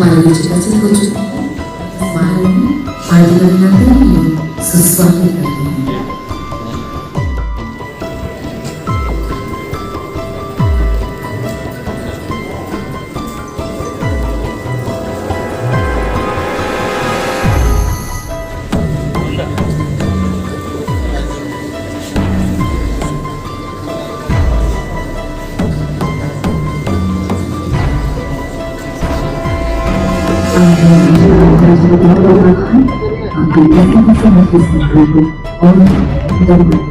వారి రచనకు మారని అడుగులందరినీ సుస్వాగతం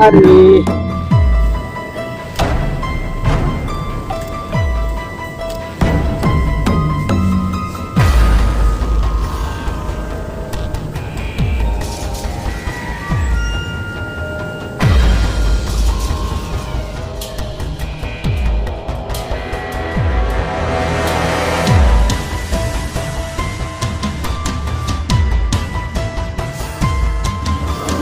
हैं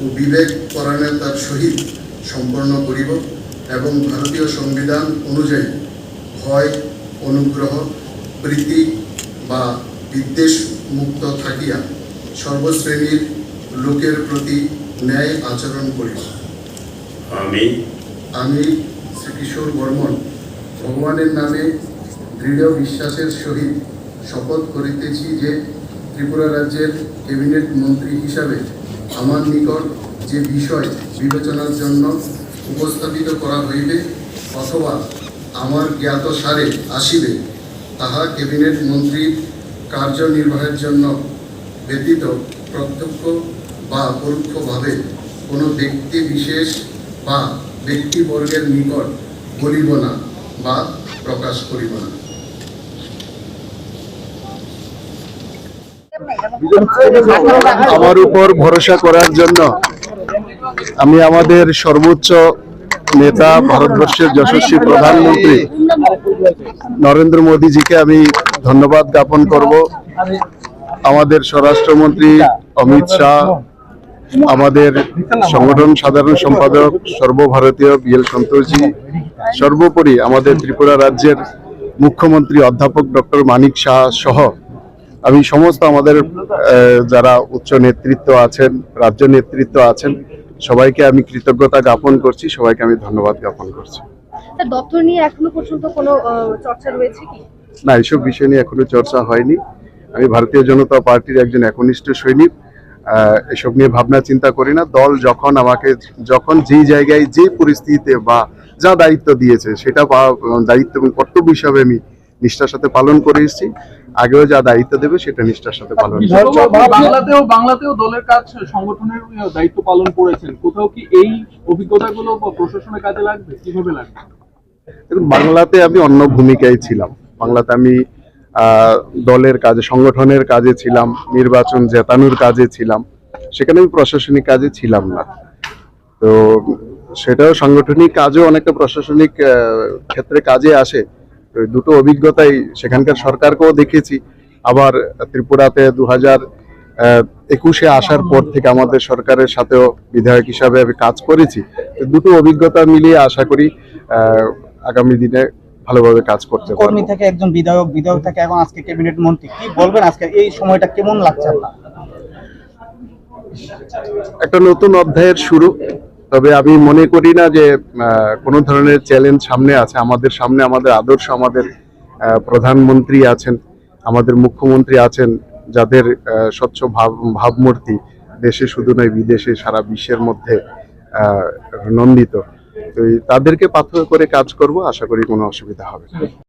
ও বিবেক পরায়ণতার সহিত সম্পন্ন করিব এবং ভারতীয় সংবিধান অনুযায়ী ভয় অনুগ্রহ প্রীতি বা বিদ্বেষ মুক্ত থাকিয়া সর্বশ্রেণীর লোকের প্রতি ন্যায় আচরণ করিব। আমি আমি শ্রীকিশোর বর্মন ভগবানের নামে দৃঢ় বিশ্বাসের সহিত শপথ করিতেছি যে ত্রিপুরা রাজ্যের ক্যাবিনেট মন্ত্রী হিসাবে আমার নিকট যে বিষয় বিবেচনার জন্য উপস্থাপিত করা হইবে অথবা আমার জ্ঞাত সারে আসিবে, তাহা ক্যাবিনেট মন্ত্রীর কার্যনির্বাহের জন্য ব্যতীত প্রত্যক্ষ বা পরোক্ষভাবে কোনো ব্যক্তি বিশেষ বা ব্যক্তিবর্গের নিকট বলিব না বা প্রকাশ করিব না। আমার উপর ভরসা করার জন্য আমি আমাদের সর্বোচ্চ নেতা ভারতবর্ষের যশস্বী প্রধানমন্ত্রী নরেন্দ্র মোদীজিকে আমি ধন্যবাদ জ্ঞাপন করব। আমাদের স্বরাষ্ট্রমন্ত্রী অমিত শাহ, আমাদের সংগঠন সাধারণ সম্পাদক সর্বভারতীয় বিএল সন্তোষজি, সর্বোপরি আমাদের ত্রিপুরা রাজ্যের মুখ্যমন্ত্রী অধ্যাপক ডক্টর মানিক শাহ সহ আমি সমস্ত আমাদের যারা উচ্চ নেতৃত্ব আছেন রাজ্য নেতৃত্ব আছেন সবাইকে আমি কৃতজ্ঞতা জ্ঞাপন করছি সবাইকে আমি ধন্যবাদ জ্ঞাপন করছি। দপ্তর নিয়ে এখনও পর্যন্ত কোনো চর্চা রয়েছে কি? না এইসব বিষয় নিয়ে এখনও চর্চা হয়নি। আমি ভারতীয় জনতা পার্টির একজন একনিষ্ঠ সৈনিক এসব নিয়ে ভাবনা চিন্তা করি না। দল যখন আমাকে যখন যেই জায়গায় যে পরিস্থিতিতে বা যা দায়িত্ব দিয়েছে সেটা দায়িত্ব এবং কর্তব্য হিসাবে আমি নিষ্ঠার সাথে পালন করে এসেছি। আগেও যা দায়িত্ব দেবে সেটা নিষ্ঠার সাথে পালন বাংলাতেও বাংলাতেও দলের কাজ সংগঠনের দায়িত্ব পালন করেছেন। কোথাও কি এই অভিজ্ঞতাগুলো প্রশাসনের কাজে লাগবে? কীভাবে লাগবে? দেখুন, বাংলাতে আমি অন্য ভূমিকায় ছিলাম। বাংলাতে আমি আহ, দলের কাজে সংগঠনের কাজে ছিলাম নির্বাচন জেতানোর কাজে ছিলাম। সেখানে আমি প্রশাসনিক কাজে ছিলাম না। তো সেটাও সাংগঠনিক কাজও অনেকটা প্রশাসনিক আহ, ক্ষেত্রে কাজে আসে। দুটো অভিজ্ঞতাই সেখানকার সরকারকেও দেখেছি। আবার ত্রিপুরাতে দু হাজার একুশে আসার পর থেকে আমাদের সরকারের সাথেও বিধায়ক হিসাবে আমি কাজ করেছি। দুটো অভিজ্ঞতা মিলিয়ে আশা করি আগামী দিনে ভালোভাবে কাজ করতে কর্মী থেকে একজন বিধায়ক বিধায়ক থেকে এখন আজকে ক্যাবিনেট মন্ত্রী। কি বলবেন আজকে? এই সময়টা কেমন লাগছে আপনার? একটা নতুন অধ্যায়ের শুরু। তবে আমি মনে করি না যে কোনো ধরনের চ্যালেঞ্জ সামনে আছে। আমাদের সামনে আমাদের আদর্শ আমাদের প্রধানমন্ত্রী আছেন, আমাদের মুখ্যমন্ত্রী আছেন, যাদের স্বচ্ছ ভাব, ভাবমূর্তি দেশে শুধু নয়, বিদেশে, সারা বিশ্বের মধ্যে নন্দিত। তো তাদেরকে পাথর করে কাজ করব, আশা করি কোনো অসুবিধা হবে না।